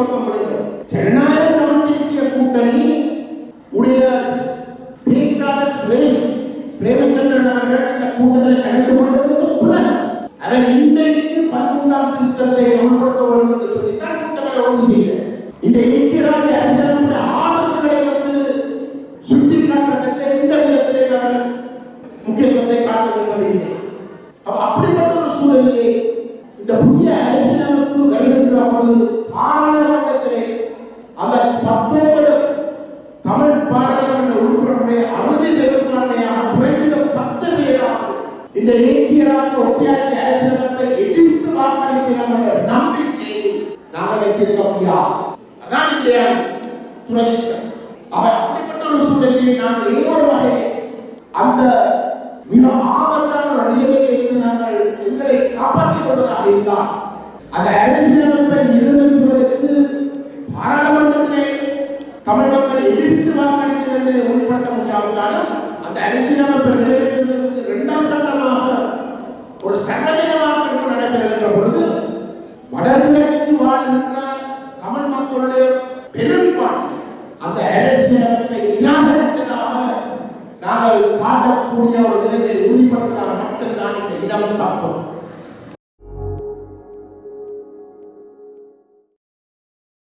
பக்கம் விடுங்கள் ஜனநாயக தமிழ் தேசிய கூட்டணி உடைய பேச்சாளர் சுரேஷ் பிரேமச்சந்திரன் அவர்கள் இந்த கூட்டத்தில் கலந்து கொண்டதுக்கு பிறகு அவர் இன்றைக்கு பதிமூன்றாம் திருத்தத்தை அமல்படுத்த வேண்டும் என்று சொல்லித்தான் கூட்டங்களை ஒன்று செய்ய இந்த ஐக்கிய ராஜ்ய அரசியலுடைய ஆபத்துகளை வந்து சுட்டி காட்டுறதுக்கு எந்த விதத்திலே அவர் முக்கியத்துவத்தை காட்டுகின்றது இல்லை அப்படிப்பட்ட ஒரு சூழலிலே இந்த புதிய அரசியலமைப்பு வருகின்ற பொழுது பாராளுமன்றத்திலே அந்த பத்தொன்பது தமிழ் பாராளுமன்ற உறுப்பினர்களுடைய அறுதி பெரும்பான்மையாக குறைந்தது பத்து பேராவது இந்த ஐக்கிய ராஜ்ய ஒட்டியாட்சி அரசியலமைப்பை எதிர்த்து வாக்களிக்கிறோம் என்ற நம்பிக்கையை நாங்கள் வைத்திருக்க முடியாது. அதான் இந்த துரதிஷ்டம் அவர் அப்படிப்பட்ட ஒரு சூழ்நிலையை நாங்கள் ஏதோ ஒரு வகையிலே அந்த மிக ஆபத்தான ஒரு நிலைமையிலே இருந்து நாங்கள் எங்களை காப்பாற்றிக் கொள்வதாக இருந்தால் அந்த அரசியலமைப்பை நிறைவேற்றுவதற்கு பாராளுமன்றத்திலே தமிழ் மக்கள் எதிர்த்து வாக்களித்தது என்பதை உறுதிப்படுத்த முடியாவிட்டாலும் அந்த அரசியலமைப்பை நிறைவேற்றுவதற்கு இரண்டாம் கட்டமாக ஒரு சர்வஜன வாக்கெடுப்பு நடைபெறுகின்ற பொழுது வடகிழக்கு வாழ்கின்ற தமிழ் மக்களுடைய பெரும்பான்மை அந்த அரசியலமைப்பை நிராகரித்ததாக நாங்கள் காட்டக்கூடிய ஒரு நிலையை உறுதிப்படுத்தினால் மட்டும்தான் இந்த இடம் தப்பும்